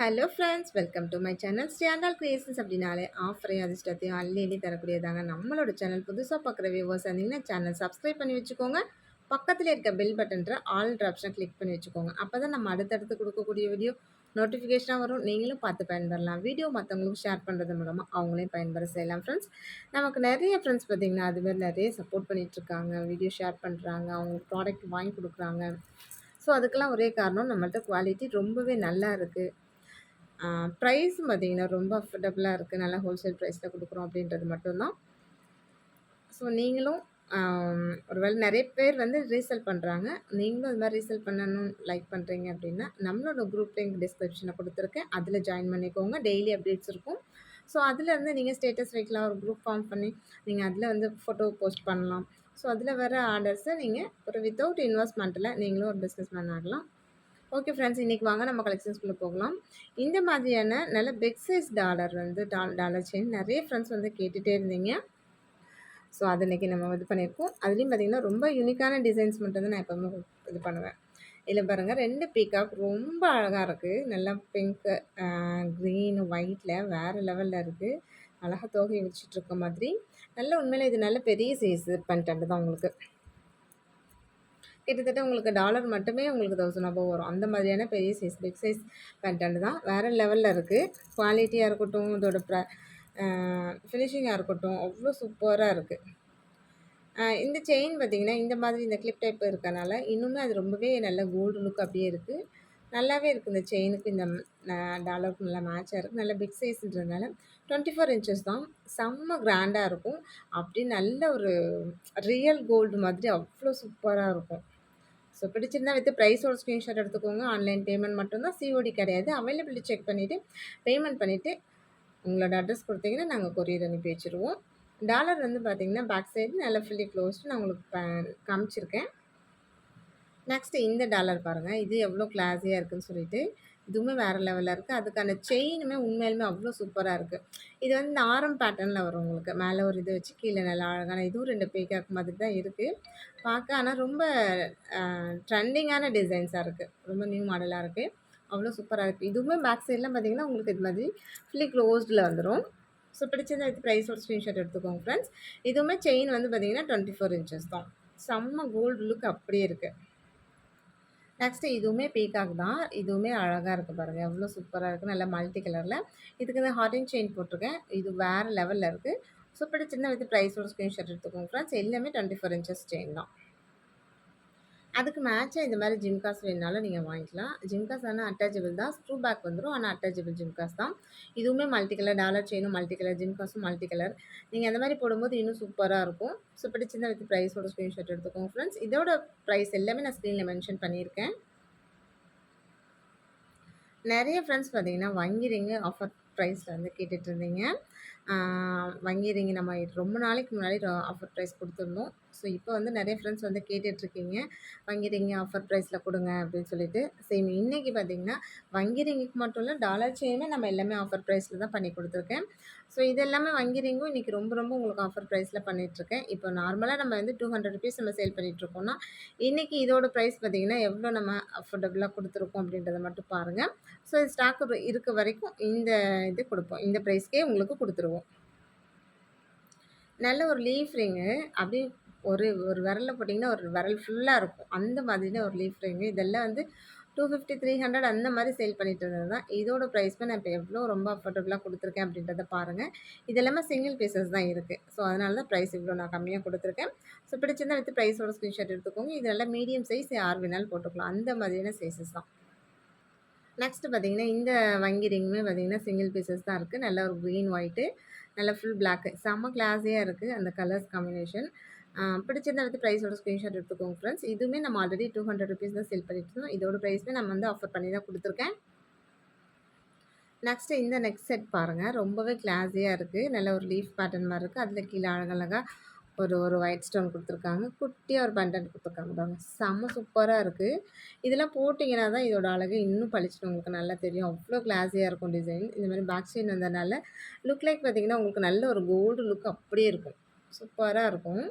Hello friends welcome to my channel ஸ்டாண்டால் creations அப்படின்னாலே ஆஃபரையும் அதிர்ஷ்டத்தையும் அள்ளி தரக்கூடியதாங்க நம்மளோட சேனல் புதுசாக பார்க்குற வியூவர்ஸ் இருந்தீங்கன்னா சேனல் சப்ஸ்கிரைப் பண்ணி வச்சுக்கோங்க. பக்கத்தில் இருக்க பெல் பட்டன்ற ஆல் ஆப்ஷனை கிளிக் பண்ணி வச்சுக்கோங்க. அப்போ தான் நம்ம அடுத்தடுத்து கொடுக்கக்கூடிய வீடியோ நோட்டிஃபிகேஷனாக வரும். நீங்களும் பார்த்து பயன்பெறலாம். வீடியோ மற்றவங்களுக்கு ஷேர் பண்ணுறது மூலமாக அவங்களையும் பயன்பெற செய்யலாம் ஃப்ரெண்ட்ஸ் நமக்கு நிறைய ஃப்ரெண்ட்ஸ் பார்த்திங்கன்னா அதுமாரி நிறைய சப்போர்ட் பண்ணிகிட்ருக்காங்க வீடியோ ஷேர் பண்ணுறாங்க அவங்களுக்கு ப்ராடக்ட் வாங்கி கொடுக்குறாங்க. ஸோ அதுக்கெல்லாம் ஒரே காரணம் நம்மள்ட்ட குவாலிட்டி ரொம்பவே நல்லா இருக்குது ப்ரைஸும் பார்த்திங்கன்னா ரொம்ப அஃபர்டபுளாக இருக்குது நல்லா ஹோல்சேல் ப்ரைஸில் கொடுக்குறோம் அப்படின்றது மட்டும்தான். ஸோ நீங்களும் ஒரு வேளை நிறைய பேர் வந்து ரீசேல் பண்ணுறாங்க நீங்களும் அது மாதிரி ரீசேல் பண்ணணும் லைக் பண்ணுறீங்க அப்படின்னா நம்மளோட குரூப் லிங்க் டிஸ்கிரிப்ஷனில் கொடுத்துருக்கேன். அதில் ஜாயின் பண்ணிக்கோங்க. டெய்லி அப்டேட்ஸ் இருக்கும். ஸோ அதிலேருந்து நீங்கள் ஸ்டேட்டஸ் வைக்கலாம் ஒரு குரூப் ஃபார்ம் பண்ணி நீங்கள் அதில் வந்து ஃபோட்டோ போஸ்ட் பண்ணலாம். ஸோ அதில் வர ஆர்டர்ஸை நீங்கள் ஒரு வித்தவுட் இன்வெஸ்ட்மெண்ட்டில் நீங்களும் ஒரு பிஸ்னஸ் மேன் ஆகலாம். ஓகே ஃப்ரெண்ட்ஸ் இன்றைக்கி வாங்க நம்ம கலெக்ஷன்ஸ்குள்ளே போகலாம். இந்த மாதிரியான நல்ல பிக் சைஸ் டாலர் வந்து டால் டாலர் செயின் நிறைய ஃப்ரெண்ட்ஸ் வந்து கேட்டுகிட்டே இருந்தீங்க. ஸோ அது இன்றைக்கி நம்ம இது பண்ணியிருக்கோம் அதுலேயும் பார்த்திங்கன்னா ரொம்ப யூனிக்கான டிசைன்ஸ் மட்டும் தான் நான் எப்போவுமே இது பண்ணுவேன். இதில் பாருங்கள் ரெண்டு பீக்காக் ரொம்ப அழகாக இருக்குது நல்லா பிங்க்கு க்ரீன் ஒயிட்டில் வேறு லெவலில் இருக்குது அழகாக தோகை வச்சுட்ருக்க மாதிரி. நல்ல உண்மையில் இது நல்ல பெரிய சைஸ் பண்ணிட்டு தான் உங்களுக்கு. கிட்டத்தட்ட உங்களுக்கு டாலர் மட்டுமே உங்களுக்கு தௌசண்ட் அபோவ் வரும். அந்த மாதிரியான பெரிய சைஸ் பிக் சைஸ் பேண்டன் தான். வேறு லெவலில் இருக்குது குவாலிட்டியாக இருக்கட்டும் இதோட ப்ர ஃபினிஷிங்காக இருக்கட்டும் அவ்வளோ சூப்பராக இருக்குது இந்த செயின் பார்த்திங்கன்னா இந்த மாதிரி இந்த கிளிப் டைப் இருக்கனால இன்னுமே அது ரொம்பவே நல்ல கோல்டு லுக் அப்படியே இருக்குது நல்லாவே இருக்குது இந்த செயினுக்கு இந்த டாலருக்கு நல்லா மேட்சாக இருக்குது நல்ல பிக் சைஸ்ன்றதுனால டுவெண்ட்டி ஃபோர் இன்ச்சஸ் தான். செம்ம கிராண்டாக இருக்கும். அப்படி நல்ல ஒரு ரியல் கோல்டு மாதிரி அவ்வளோ சூப்பராக இருக்கும். ஸோ பிடிச்சிருந்தா வித் ப்ரைஸோட ஸ்க்ரீன்ஷாட் எடுத்துக்கோங்க. ஆன்லைன் பேமெண்ட் மட்டும்தான் சிஓடி கிடையாது. அவைலபிலிட்டி செக் பண்ணிவிட்டு பேமெண்ட் பண்ணிவிட்டு உங்களோட அட்ரஸ் கொடுத்தீங்கன்னா நாங்கள் கொரியர் அனுப்பி வச்சுருவோம். டாலர் வந்து பார்த்திங்கன்னா பேக் சைடு நல்லா ஃபுல்லி க்ளோஸ்டு நான் உங்களுக்கு காமிச்சிருக்கேன். நெக்ஸ்ட்டு இந்த டாலர் பாருங்கள் இது எவ்வளோ கிளாஸியாக இருக்குதுன்னு சொல்லிட்டு இதுவுமே வேறு லெவலில் இருக்குது அதுக்கான செயினுமே உண்மையிலுமே அவ்வளோ சூப்பராக இருக்குது இது வந்து இந்த ஆரம் பேட்டர்னில் வரும் உங்களுக்கு. மேலே ஒரு இது வச்சு கீழே நல்லா அழகான இதுவும் ரெண்டு பேக்காக் மாதிரி தான் இருக்குது பார்க்க ஆனால் ரொம்ப ட்ரெண்டிங்கான டிசைன்ஸாக இருக்குது ரொம்ப நியூ மாடலாக இருக்குது அவ்வளோ சூப்பராக இருக்குது இதுவுமே பேக் சைட்லாம் பார்த்திங்கன்னா உங்களுக்கு இது மாதிரி ஃபுல்லி க்ளோஸ்டில் வந்துடும் ஸோ பிடிச்சதை இது ப்ரைஸோட ஸ்க்ரீன்ஷாட் எடுத்துக்கோங்க ஃப்ரெண்ட்ஸ் இதுவுமே செயின் வந்து பார்த்திங்கன்னா டுவெண்ட்டி ஃபோர் இன்ச்சஸ் தான். செம்ம கோல்டு லுக் அப்படியே இருக்குது நெக்ஸ்ட்டு இதுவுமே பீகாக் தான். இதுவுமே அழகாக இருக்குது பாருங்கள் எவ்வளோ சூப்பராக இருக்குது நல்லா மல்டி கலரில் இதுக்கு வந்து அண்ட் செயின் போட்டிருக்கேன். இது வேறு லெவலில் இருக்குது சூப்பர் சின்ன வித் ப்ரைஸோட ஸ்க்ரீன்ஷாட் எடுத்துக்கோங்க ஃப்ரெண்ட்ஸ் எல்லாமே டுவெண்ட்டி ஃபோர் இன்ச்சஸ் செயின் தான். அதுக்கு மேட்சாக இந்த மாதிரி ஜிம்காஸ் வேணுனாலும் நீங்கள் வாங்கிக்கலாம். ஜிம்காஸ் ஆனால் அட்டாச்சபிள் தான். ஸ்க்ரூ பேக் வந்துடும் ஆனால் அட்டாச்சபிள் ஜிம்காஸ் தான். இதுவுமே மல்டி கலர் டாலர் செயினும் மல்டி கலர் ஜிம்காஸும் மல்டி கலர் நீங்கள் அந்த மாதிரி போடும்போது இன்னும் சூப்பராக இருக்கும். ஸோ சின்ன வித் ப்ரைஸோட ஸ்க்ரீன்ஷாட் எடுத்துக்கோங்க ஃப்ரெண்ட்ஸ் இதோட ப்ரைஸ் எல்லாமே நான் ஸ்க்ரீனில் மென்ஷன் பண்ணியிருக்கேன். நிறைய ஃப்ரெண்ட்ஸ் பார்த்தீங்கன்னா வாங்கிறீங்க ஆஃபர் ப்ரைஸில் வந்து கேட்டுட்ருந்தீங்க இருந்தீங்க நம்ம ரொம்ப நாளைக்கு முன்னாடி ஆஃபர் ப்ரைஸ் கொடுத்துருந்தோம். ஸோ இப்போ வந்து நிறைய ஃப்ரெண்ட்ஸ் வந்து கேட்டுட்ருக்கீங்க. வங்கி ஆஃபர் ப்ரைஸில் கொடுங்க அப்படின்னு சொல்லிட்டு. சேம் இன்றைக்கி பார்த்திங்கன்னா வங்கி மட்டும் இல்லை டாலர் செயினுமே நம்ம எல்லாமே ஆஃபர் ப்ரைஸில் தான் பண்ணி கொடுத்துருக்கேன். ஸோ இது எல்லாமே வங்கி இன்றைக்கி ரொம்ப ரொம்ப உங்களுக்கு ஆஃபர் ப்ரைஸில் பண்ணிகிட்ருக்கேன் இப்போ நார்மலாக நம்ம வந்து டூ ஹண்ட்ரட் ருபீஸ் நம்ம சேல் பண்ணிகிட்ருக்கோம்னா இன்றைக்கி இதோட ப்ரைஸ் பார்த்திங்கன்னா எவ்வளோ நம்ம அஃபோர்டபுளாக கொடுத்துருக்கோம் அப்படின்றத மட்டும் பாருங்கள் ஸோ இது ஸ்டாக் இருக்க வரைக்கும் இந்த இது கொடுப்போம். இந்த ப்ரைஸ்க்கே உங்களுக்கு கொடுத்துருவோம். நல்ல ஒரு லீஃப் ரிங்கு அப்படியே ஒரு ஒரு விரலில் போட்டிங்கன்னா ஒரு விரல் ஃபுல்லாக இருக்கும். அந்த மாதிரி ஒரு லீஃப் ரிங்கு இதெல்லாம் வந்து டூ ஃபிஃப்டி த்ரீ ஹண்ட்ரட் அந்த மாதிரி சேல் பண்ணிட்டு இருந்தது தான். இதோட ப்ரைஸ்மே நான் இப்போ எவ்வளோ ரொம்ப அஃபோர்டபுளாக கொடுத்துருக்கேன் அப்படின்றத பாருங்கள் இது எல்லாமே சிங்கிள் பீசஸ் தான் இருக்குது ஸோ அதனால தான் ப்ரைஸ் இவ்வளோ நான் கம்மியாக கொடுத்துருக்கேன். ஸோ பிடிச்சிருந்தா எடுத்து ப்ரைஸோட ஸ்க்ரீன்ஷாட் எடுத்துக்கோங்க. இது நல்லா மீடியம் சைஸ் யார் வேணாலும் போட்டுக்கலாம். அந்த மாதிரியான சைஸஸ் தான். நெக்ஸ்ட்டு பார்த்தீங்கன்னா இந்த வங்கி ரிங்குமே பார்த்திங்கன்னா சிங்கிள் பீசஸ் தான் இருக்குது நல்ல ஒரு க்ரீன் ஒயிட்டு நல்லா ஃபுல் பிளாக்கு செம்ம கிளாஸியாக இருக்குது அந்த கலர்ஸ் காம்பினேஷன் பிடிச்சிருந்தா எடுத்து ப்ரைஸோட ஸ்க்ரீன்ஷாட் எடுத்துக்கோங்க ஃப்ரெண்ட்ஸ் இதுவுமே நம்ம ஆல்ரெடி டூ ஹண்ட்ரட் ருபீஸ் தான் செல் பண்ணிட்டு இருந்தோம். இதோட ப்ரைஸ்மே நம்ம வந்து ஆஃபர் பண்ணி தான் கொடுத்துருக்கேன். நெக்ஸ்ட்டு இந்த நெக்ஸ்ட் செட் பாருங்கள் ரொம்பவே கிளாஸியாக இருக்குது நல்ல ஒரு லீஃப் பேட்டர்ன் மாதிரி இருக்குது அதில் கீழே அழகழகாக ஒரு ஒரு ஒயிட் ஸ்டோன் கொடுத்துருக்காங்க. குட்டியாக ஒரு பண்டன் கொடுத்துருக்காங்க பாருங்க. செம்ம சூப்பராக இருக்குது இதெல்லாம் போட்டிங்கன்னா தான் இதோட அழகு இன்னும் பழிச்சிட்டு உங்களுக்கு நல்லா தெரியும். அவ்வளோ கிளாஸியாக இருக்கும் டிசைன் இந்த மாதிரி பேக் சைன் வந்ததுனால லுக் லைக் பார்த்திங்கன்னா உங்களுக்கு நல்ல ஒரு கோல்டு லுக் அப்படியே இருக்கும். சூப்பராக இருக்கும்.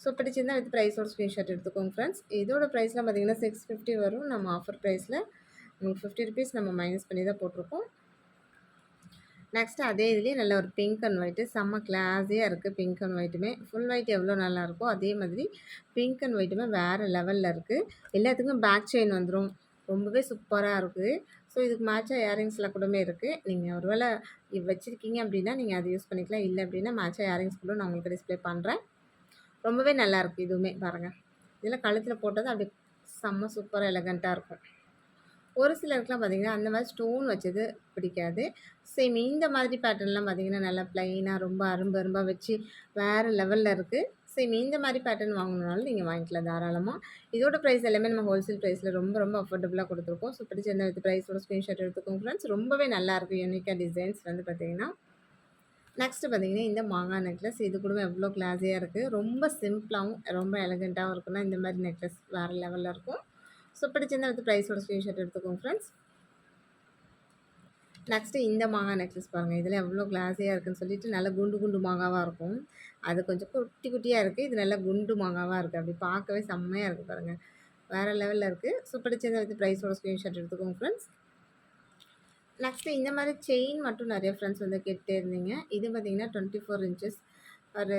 ஸோ பிடிச்சிருந்தா வித் ப்ரைஸோட ஸ்க்ரீன்ஷாட் எடுத்துக்கோங்க ஃப்ரெண்ட்ஸ் இதோட ப்ரைஸ்லாம் பார்த்திங்கன்னா சிக்ஸ் ஃபிஃப்டி வரும். நம்ம ஆஃபர் ப்ரைஸில் உங்களுக்கு ஃபிஃப்டி ருபீஸ் நம்ம மைனஸ் பண்ணி தான் போட்டிருக்கோம். நெக்ஸ்ட் அதே இதுலேயே நல்ல ஒரு பிங்க் அண்ட் ஒயிட்டு செம்ம கிளாஸியாக இருக்குது பிங்க் அண்ட் ஒயிட்டுமே ஃபுல் ஒயிட் எவ்வளோ நல்லாயிருக்கோ அதே மாதிரி பிங்க் அண்ட் ஒயிட்டுமே வேறு லெவலில் இருக்குது எல்லாத்துக்கும் பேக் செயின் வந்துடும் ரொம்பவே சூப்பராக இருக்குது ஸோ இதுக்கு மேட்சாக இயரிங்ஸில் கூடமே இருக்குது நீங்கள் ஒருவேளை வச்சுருக்கீங்க அப்படின்னா நீங்கள் அதை யூஸ் பண்ணிக்கலாம். இல்லை அப்படின்னா மேட்சாக இயரிங்ஸ் கூட நான் உங்களுக்கு டிஸ்ப்ளே பண்ணுறேன் ரொம்பவே நல்லாயிருக்கு இதுவுமே பாருங்கள் இதில் கழுத்தில் போட்டது அப்படி செம்ம சூப்பராக எலகண்ட்டாக இருக்கும். ஒரு சிலருக்குலாம் பார்த்தீங்கன்னா அந்த மாதிரி ஸ்டோன் வச்சது பிடிக்காது. சேம் இந்த மாதிரி பேட்டர்ன்லாம் பார்த்தீங்கன்னா நல்லா ப்ளைனாக ரொம்ப அரும்பு அரும்பாக வச்சு வேறு லெவலில் இருக்குது சேம் இந்த மாதிரி பேட்டர்ன் வாங்கணுனாலும் நீங்கள் வாங்கிக்கலாம் தாராளமாக இதோட ப்ரைஸ் எல்லாமே நம்ம ஹோல்சேல் ப்ரைஸில் ரொம்ப ரொம்ப அஃபோர்டபுளாக கொடுத்துருக்கோம். ஸோ பிடிச்சிருந்த வித் ப்ரைஸோட ஸ்க்ரீன்ஷாட் எடுத்துக்கோங்க ஃப்ரெண்ட்ஸ் ரொம்பவே நல்லாயிருக்கும் யூனிக்காக டிசைன்ஸ் வந்து பார்த்தீங்கன்னா. நெக்ஸ்ட்டு பார்த்தீங்கன்னா இந்த மாங்காய் நெக்லஸ் இது கூட எவ்வளோ கிளாஸியாக இருக்குது ரொம்ப சிம்பிளாகவும் ரொம்ப எலகண்ட்டாகவும் இருக்குன்னா இந்த மாதிரி நெக்லஸ் வேறு லெவலில் இருக்கும். ஸோ பிடிச்சிருந்தா எடுத்து ப்ரைஸோட ஸ்க்ரீன்ஷாட் எடுத்துக்கோங்க ஃப்ரெண்ட்ஸ் நெக்ஸ்ட்டு இந்த மாங்காய் நெக்லஸ் பாருங்கள் இதில் எவ்வளோ கிளாஸியாக இருக்குதுன்னு சொல்லிட்டு நல்லா குண்டு குண்டு மாங்காவாக இருக்கும். அது கொஞ்சம் குட்டி குட்டியாக இருக்குது இது நல்லா குண்டு மாங்காவாக இருக்குது அப்படி பார்க்கவே செம்மையாக இருக்குது பாருங்கள் வேறு லெவலில் இருக்குது ஸோ பிடிச்சிருந்தா வந்து ப்ரைஸோட ஸ்க்ரீன்ஷாட் எடுத்துக்கோங்க ஃப்ரெண்ட்ஸ் நெக்ஸ்ட்டு இந்த மாதிரி செயின் மட்டும் நிறைய ஃப்ரெண்ட்ஸ் வந்து கேட்டே இருந்தீங்க. இது பார்த்திங்கன்னா டுவெண்ட்டி ஃபோர் இன்ச்சஸ் ஒரு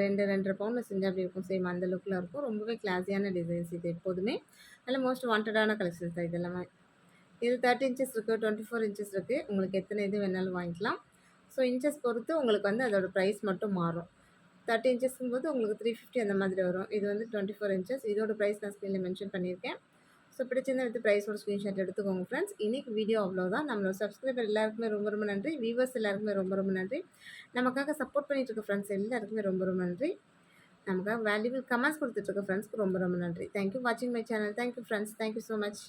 ரெண்டு ரெண்டரை பவுனில் செஞ்சால் அப்படி இருக்கும். சேம் அந்த லுக்கில் இருக்கும். ரொம்பவே கிளாஸியான டிசைன்ஸ் இது எப்போதுமே. நல்ல மோஸ்ட் வாண்டடான கலெக்ஷன்ஸ் தான் இது எல்லாமே. இது தேர்ட்டி இன்ச்சஸ் இருக்குது டுவெண்ட்டி ஃபோர் இன்ச்சஸ் இருக்குது உங்களுக்கு எத்தனை இது வேணாலும் வாங்கிக்கலாம். ஸோ இன்ச்சஸ் பொறுத்து உங்களுக்கு வந்து அதோடய ப்ரைஸ் மட்டும் மாறும். தேர்ட்டி இன்ச்சஸ்ங்கும்போது உங்களுக்கு த்ரீ ஃபிஃப்டி அந்த மாதிரி வரும். இது வந்து டுவெண்ட்டி ஃபோர் இன்ச்சஸ் இதோட ப்ரைஸ் நான் ஸ்க்ரீனில் மென்ஷன் பண்ணியிருக்கேன். ஸோ பிடிச்சிருந்த வித் ப்ரைஸோட ஸ்க்ரீன்ஷாட் எடுத்துக்கோங்க ஃப்ரெண்ட்ஸ் இன்றைக்கி வீடியோ அவ்வளோதான் நம்மளோட சப்ஸ்கிரைபர் எல்லாருக்குமே ரொம்ப ரொம்ப நன்றி. வியூவர்ஸ் எல்லாருக்குமே ரொம்ப ரொம்ப நன்றி. நமக்காக சப்போர்ட் பண்ணிட்டு இருக்க ஃப்ரெண்ட்ஸ் எல்லாருக்குமே ரொம்ப ரொம்ப நன்றி. நமக்காக வேல்யூபிள் கமெண்ட்ஸ் கொடுத்துட்ருக்க ஃப்ரெண்ட்ஸ்க்கு ரொம்ப ரொம்ப நன்றி. தேங்க்யூ வாட்சிங் my channel thank you friends thank you so much